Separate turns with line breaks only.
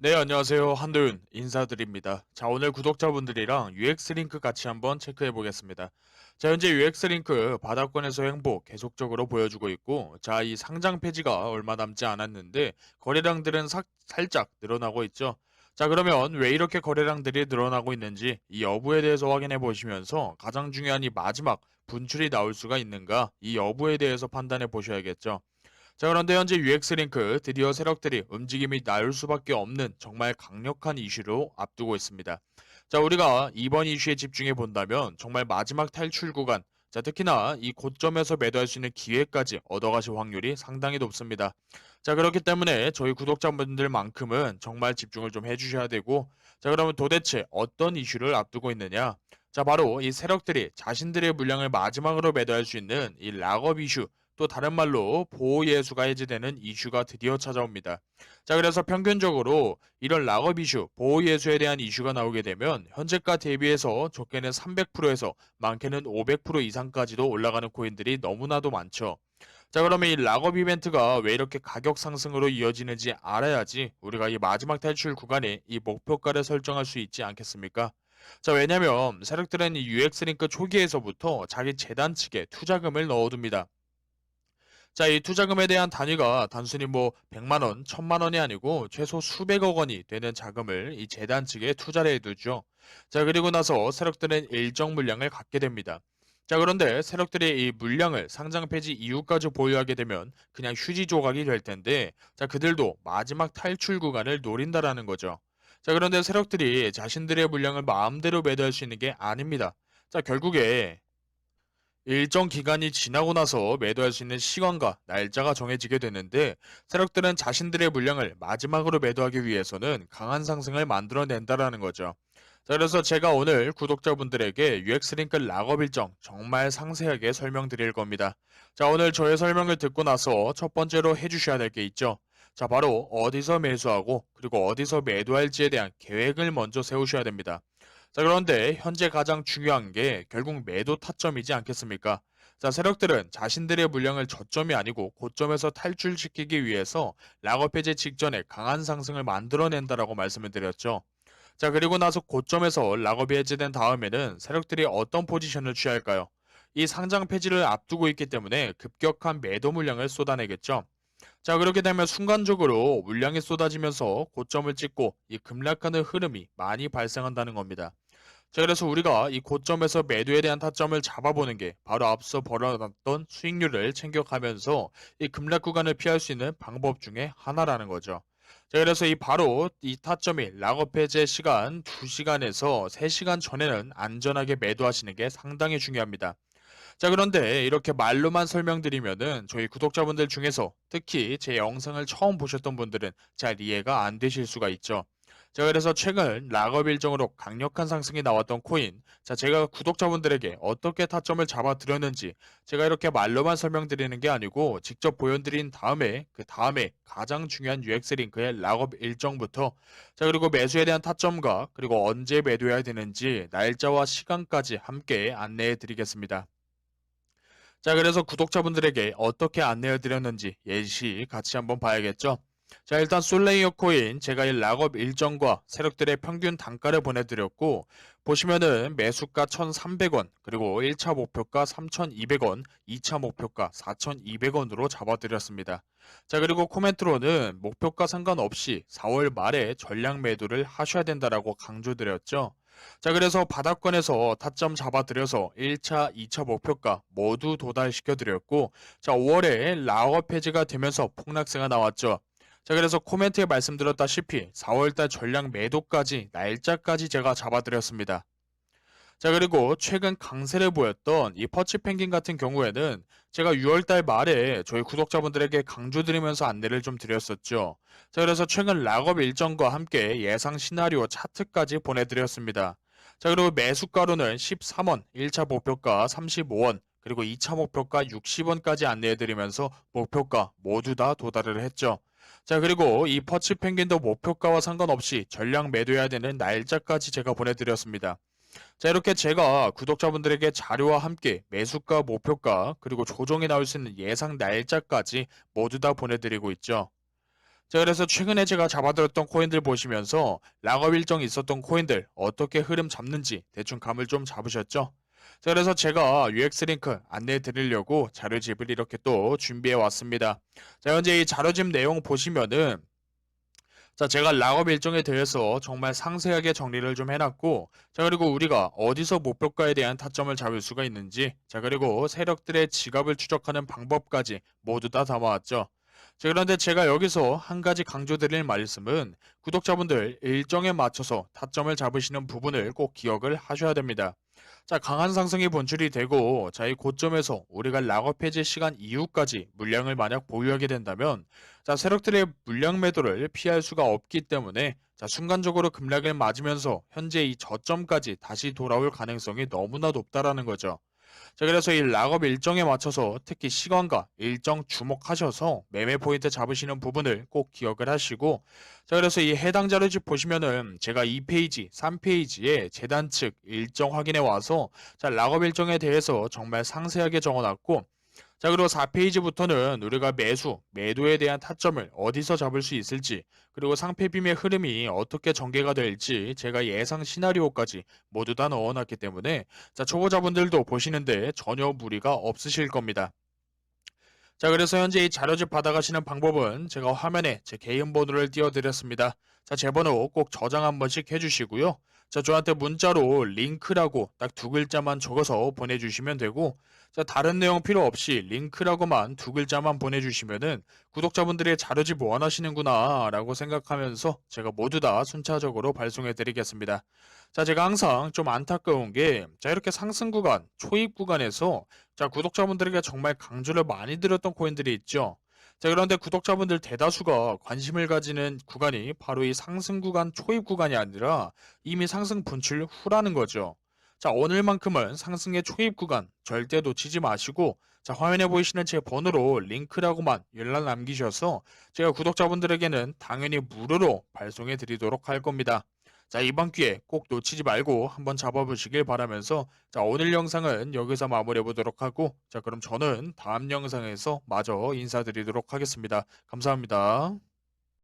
네, 안녕하세요. 한도윤 인사드립니다. 자, 오늘 구독자분들이랑 UX 링크 같이 한번 체크해 보겠습니다. 자, 현재 UX 링크 바닥권에서 행보 계속적으로 보여주고 있고, 자, 이 상장 폐지가 얼마 남지 않았는데, 거래량들은 사- 살짝 늘어나고 있죠. 자, 그러면 왜 이렇게 거래량들이 늘어나고 있는지 이 여부에 대해서 확인해 보시면서 가장 중요한 이 마지막 분출이 나올 수가 있는가, 이 여부에 대해서 판단해 보셔야겠죠. 자, 그런데 현재 UX 링크 드디어 세력들이 움직임이 나올 수밖에 없는 정말 강력한 이슈로 앞두고 있습니다. 자, 우리가 이번 이슈에 집중해 본다면 정말 마지막 탈출 구간, 자, 특히나 이 고점에서 매도할 수 있는 기회까지 얻어가실 확률이 상당히 높습니다. 자, 그렇기 때문에 저희 구독자분들만큼은 정말 집중을 좀 해주셔야 되고, 자, 그러면 도대체 어떤 이슈를 앞두고 있느냐? 자, 바로 이 세력들이 자신들의 물량을 마지막으로 매도할 수 있는 이 락업 이슈, 또 다른 말로 보호 예수가 해제되는 이슈가 드디어 찾아옵니다. 자, 그래서 평균적으로 이런 락업 이슈, 보호 예수에 대한 이슈가 나오게 되면 현재가 대비해서 적게는 300%에서 많게는 500% 이상까지도 올라가는 코인들이 너무나도 많죠. 자, 그러면 이 락업 이벤트가 왜 이렇게 가격 상승으로 이어지는지 알아야지 우리가 이 마지막 탈출 구간에 이 목표가를 설정할 수 있지 않겠습니까? 자, 왜냐면 세력들은 이 UX 링크 초기에서부터 자기 재단 측에 투자금을 넣어둡니다. 자, 이 투자금에 대한 단위가 단순히 뭐 100만 원, 1000만 원이 아니고 최소 수백억 원이 되는 자금을 이 재단 측에 투자를 해두죠. 자, 그리고 나서 세력들은 일정 물량을 갖게 됩니다. 자, 그런데 세력들이 이 물량을 상장 폐지 이후까지 보유하게 되면 그냥 휴지 조각이 될 텐데, 자, 그들도 마지막 탈출 구간을 노린다라는 거죠. 자, 그런데 세력들이 자신들의 물량을 마음대로 매도할 수 있는 게 아닙니다. 자, 결국에 일정 기간이 지나고 나서 매도할 수 있는 시간과 날짜가 정해지게 되는데 세력들은 자신들의 물량을 마지막으로 매도하기 위해서는 강한 상승을 만들어낸다라는 거죠. 자, 그래서 제가 오늘 구독자분들에게 UX 링크 락업 일정 정말 상세하게 설명드릴 겁니다. 자, 오늘 저의 설명을 듣고 나서 첫 번째로 해주셔야 될 게 있죠. 자, 바로 어디서 매수하고 그리고 어디서 매도할지에 대한 계획을 먼저 세우셔야 됩니다. 자, 그런데 현재 가장 중요한 게 결국 매도 타점이지 않겠습니까? 자, 세력들은 자신들의 물량을 저점이 아니고 고점에서 탈출시키기 위해서 락업 해제 직전에 강한 상승을 만들어낸다라고 말씀을 드렸죠. 자, 그리고 나서 고점에서 락업이 해제된 다음에는 세력들이 어떤 포지션을 취할까요? 이 상장 폐지를 앞두고 있기 때문에 급격한 매도 물량을 쏟아내겠죠. 자, 그렇게 되면 순간적으로 물량이 쏟아지면서 고점을 찍고 이 급락하는 흐름이 많이 발생한다는 겁니다. 자, 그래서 우리가 이 고점에서 매도에 대한 타점을 잡아보는 게 바로 앞서 벌어놨던 수익률을 챙겨가면서 이 급락 구간을 피할 수 있는 방법 중에 하나라는 거죠. 자, 그래서 이 바로 이 타점이 락업 해제 시간 2시간에서 3시간 전에는 안전하게 매도하시는 게 상당히 중요합니다. 자, 그런데 이렇게 말로만 설명드리면은 저희 구독자분들 중에서 특히 제 영상을 처음 보셨던 분들은 잘 이해가 안 되실 수가 있죠. 자, 그래서 최근 락업 일정으로 강력한 상승이 나왔던 코인. 자, 제가 구독자분들에게 어떻게 타점을 잡아드렸는지 제가 이렇게 말로만 설명드리는 게 아니고 직접 보여드린 다음에 그 다음에 가장 중요한 UX 링크의 락업 일정부터 자, 그리고 매수에 대한 타점과 그리고 언제 매도해야 되는지 날짜와 시간까지 함께 안내해 드리겠습니다. 자, 그래서 구독자분들에게 어떻게 안내해 드렸는지 예시 같이 한번 봐야겠죠? 자, 일단 솔레이어 코인 제가 이 락업 일정과 세력들의 평균 단가를 보내드렸고 보시면은 매수가 1,300원 그리고 1차 목표가 3,200원 2차 목표가 4,200원으로 잡아드렸습니다. 자, 그리고 코멘트로는 목표가 상관없이 4월 말에 전량 매도를 하셔야 된다라고 강조드렸죠. 자, 그래서 바닥권에서 타점 잡아드려서 1차, 2차 목표가 모두 도달시켜드렸고, 자, 5월에 락업 해제가 되면서 폭락세가 나왔죠. 자, 그래서 코멘트에 말씀드렸다시피 4월달 전량 매도까지 날짜까지 제가 잡아드렸습니다. 자, 그리고 최근 강세를 보였던 이 퍼치 펭귄 같은 경우에는 제가 6월달 말에 저희 구독자분들에게 강조드리면서 안내를 좀 드렸었죠. 자, 그래서 최근 락업 일정과 함께 예상 시나리오 차트까지 보내드렸습니다. 자, 그리고 매수가로는 13원, 1차 목표가 35원, 그리고 2차 목표가 60원까지 안내해드리면서 목표가 모두 다 도달을 했죠. 자, 그리고 이 퍼치 펭귄도 목표가와 상관없이 전량 매도해야 되는 날짜까지 제가 보내드렸습니다. 자, 이렇게 제가 구독자분들에게 자료와 함께 매수가, 목표가, 그리고 조정이 나올 수 있는 예상 날짜까지 모두 다 보내드리고 있죠. 자, 그래서 최근에 제가 잡아들었던 코인들 보시면서 락업 일정이 있었던 코인들 어떻게 흐름 잡는지 대충 감을 좀 잡으셨죠? 자, 그래서 제가 UX 링크 안내해 드리려고 자료집을 이렇게 또 준비해 왔습니다. 자, 현재 이 자료집 내용 보시면은 자, 제가 락업 일정에 대해서 정말 상세하게 정리를 좀 해놨고, 자, 그리고 우리가 어디서 목표가에 대한 타점을 잡을 수가 있는지, 자, 그리고 세력들의 지갑을 추적하는 방법까지 모두 다 담아왔죠. 자, 그런데 제가 여기서 한 가지 강조드릴 말씀은 구독자분들 일정에 맞춰서 타점을 잡으시는 부분을 꼭 기억을 하셔야 됩니다. 자, 강한 상승이 본출이 되고, 자, 이 고점에서 우리가 락업 해제 시간 이후까지 물량을 만약 보유하게 된다면, 자, 세력들의 물량 매도를 피할 수가 없기 때문에, 자, 순간적으로 급락을 맞으면서 현재 이 저점까지 다시 돌아올 가능성이 너무나 높다라는 거죠. 자, 그래서 이 락업 일정에 맞춰서 특히 시간과 일정 주목하셔서 매매 포인트 잡으시는 부분을 꼭 기억을 하시고, 자, 그래서 이 해당 자료집 보시면은 제가 2페이지, 3페이지에 재단 측 일정 확인해 와서 자, 락업 일정에 대해서 정말 상세하게 적어 놨고, 자, 그리고 4페이지부터는 우리가 매수, 매도에 대한 타점을 어디서 잡을 수 있을지, 그리고 상패 빔의 흐름이 어떻게 전개가 될지 제가 예상 시나리오까지 모두 다 넣어놨기 때문에 자, 초보자분들도 보시는데 전혀 무리가 없으실 겁니다. 자, 그래서 현재 이 자료집 받아가시는 방법은 제가 화면에 제 개인 번호를 띄워드렸습니다. 자, 제 번호 꼭 저장 한 번씩 해주시고요. 자, 저한테 문자로 링크라고 딱 두 글자만 적어서 보내주시면 되고, 자, 다른 내용 필요 없이 링크라고만 두 글자만 보내주시면은 구독자분들의 자료집 원하시는구나 라고 생각하면서 제가 모두 다 순차적으로 발송해 드리겠습니다. 자, 제가 항상 좀 안타까운 게, 자, 이렇게 상승 구간, 초입 구간에서 자, 구독자분들에게 정말 강조를 많이 드렸던 코인들이 있죠. 자, 그런데 구독자분들 대다수가 관심을 가지는 구간이 바로 이 상승 구간, 초입 구간이 아니라 이미 상승 분출 후라는 거죠. 자, 오늘만큼은 상승의 초입 구간 절대 놓치지 마시고, 자, 화면에 보이시는 제 번호로 링크라고만 연락 남기셔서 제가 구독자분들에게는 당연히 무료로 발송해 드리도록 할 겁니다. 자, 이번 기회 꼭 놓치지 말고 한번 잡아보시길 바라면서 자, 오늘 영상은 여기서 마무리해 보도록 하고 자, 그럼 저는 다음 영상에서 마저 인사드리도록 하겠습니다. 감사합니다.